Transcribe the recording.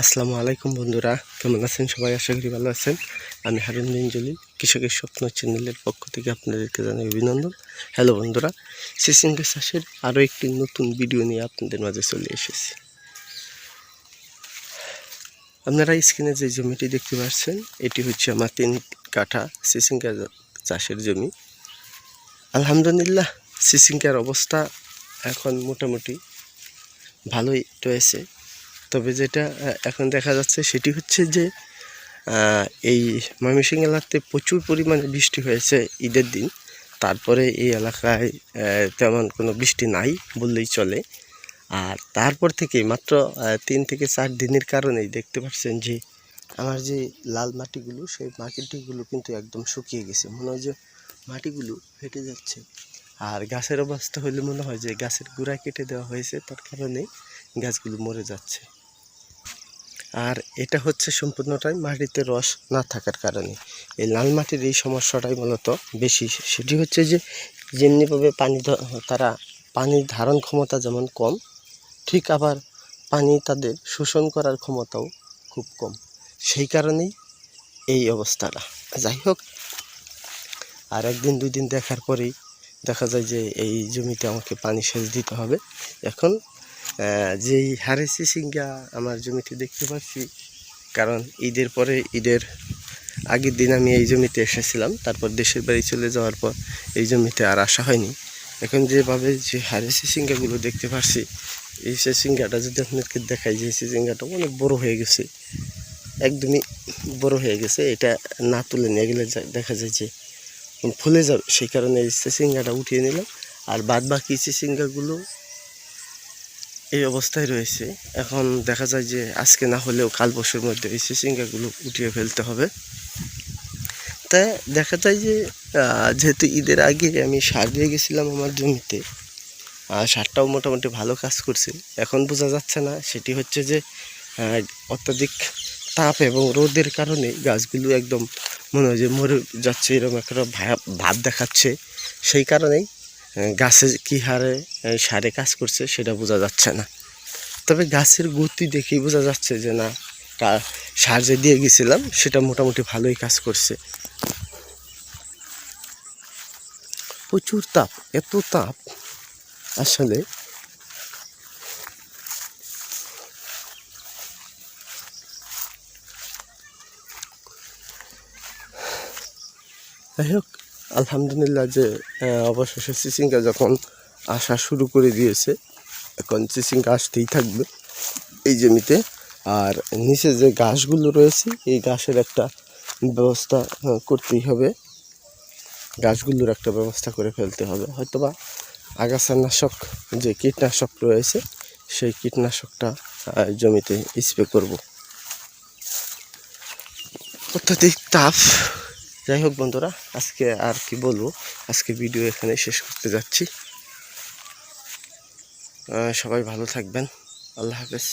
আসসালামু আলাইকুম বন্ধুরা, কেমন আছেন সবাই? আশা করি ভালো আছেন। আমি হারুন বিনজলি কৃষকের স্বপ্ন চ্যানেলের পক্ষ থেকে আপনাদেরকে জানাই অভিনন্দন। হ্যালো বন্ধুরা সিসিঙ্গা চাষের আরও একটি নতুন ভিডিও নিয়ে আপনাদের মাঝে চলে এসেছি। আপনারা স্ক্রিনে যে জমিটি দেখতে পাচ্ছেন, এটি হচ্ছে আমার তিন কাঠা সিসিঙ্গা চাষের জমি। আলহামদুলিল্লাহ সিসিঙ্গার অবস্থা এখন মোটামুটি ভালোই রয়েছে। তবে যেটা এখন দেখা যাচ্ছে সেটি হচ্ছে যে এই ময়মনসিংহ এলাকাতে প্রচুর পরিমাণে বৃষ্টি হয়েছে ঈদের দিন। তারপরে এই এলাকায় তেমন কোনো বৃষ্টি নাই বললেই চলে। আর তারপর থেকে মাত্র তিন থেকে চার দিনের কারণেই দেখতে পাচ্ছেন যে, আমার যে লাল মাটিগুলো, সেই মাটিগুলো কিন্তু একদম শুকিয়ে গেছে। মনে হয় যে মাটিগুলো ফেটে যাচ্ছে। আর গাছের অবস্থা হলে মনে হয় যে গাছের গোড়া কেটে দেওয়া হয়েছে, তার কারণে গাছগুলো মরে যাচ্ছে। আর এটা হচ্ছে সম্পূর্ণটাই মাটিতে রস না থাকার কারণে। এই লাল মাটির এই সমস্যাটাই মূলত বেশি। সেটি হচ্ছে যে, যেমনিভাবে পানি তারা পানির ধারণ ক্ষমতা যেমন কম, ঠিক আবার পানি তাদের শোষণ করার ক্ষমতাও খুব কম। সেই কারণেই এই অবস্থাটা। যাই হোক, আর একদিন দুই দিন দেখার পরেই দেখা যায় যে এই জমিতে আমাকে পানি সেচ দিতে হবে। এখন যেই হারে সিসিঙ্গা আমার জমিতে দেখতে পাচ্ছি, কারণ ঈদের পরে, ঈদের আগের দিন আমি এই জমিতে এসেছিলাম, তারপর দেশের বাড়ি চলে যাওয়ার পর এই জমিতে আর আসা হয়নি। এখন যেভাবে যে হারে সিসিঙ্গাগুলো দেখতে পাচ্ছি, এই সে সিসিঙ্গাটা যদি আপনাদেরকে দেখাই, যে সিসিঙ্গাটা অনেক বড় হয়ে গেছে, একদমই বড় হয়ে গেছে, এটা না তুলে নিয়ে গেলে দেখা যায় যে ফুলে যাবে। সেই কারণে এই সিসিঙ্গাটা উঠিয়ে নিলাম, আর বাদ বাকি সিসিঙ্গাগুলো এই অবস্থায় রয়েছে। এখন দেখা যায় যে আজকে না হলেও কাল বছর মধ্যে এই সিসিঙ্গাগুলো উঠিয়ে ফেলতে হবে। তাই দেখা যায় যে যেহেতু ঈদের আগে আমি সার দিয়ে গেছিলাম আমার জমিতে আর সারটাও মোটামুটি ভালো কাজ করছে। এখন বোঝা যাচ্ছে না, সেটি হচ্ছে যে অত্যাধিক তাপ এবং রোদের কারণে গাছগুলো একদম মনে হয় যে মরে যাচ্ছে, এরকম একটা ভাব দেখাচ্ছে। সেই কারণেই গাছে কী হারে সারে কাজ করছে সেটা বোঝা যাচ্ছে না। তবে গাছের গতি দেখেই বোঝা যাচ্ছে যে না সার যে দিয়ে গেছিলাম, সেটা মোটামুটি ভালোই কাজ করছে। প্রচুর তাপ, এত তাপ, আসলে যাই হোক আলহামদুলিল্লাহ যে অবশেষে সিসিঙ্গা যখন আসা শুরু করে দিয়েছে, এখন সিসিঙ্গা আসতেই থাকবে এই জমিতে। আর নিচে যে ঘাসগুলো রয়েছে, এই ঘাসের একটা ব্যবস্থা করতেই হবে। গাছগুলোর একটা ব্যবস্থা করে ফেলতে হবে। হয়তোবা আগাছানাশক যে কীটনাশক রয়েছে, সেই কীটনাশকটা জমিতে স্প্রে করব। অত্যাধিক তাপ যাই হোক বন্ধুরা, আজকে আর কি বলব? আজকে ভিডিও এখানে শেষ করতে যাচ্ছি। সবাই ভালো থাকবেন। আল্লাহ হাফেজ।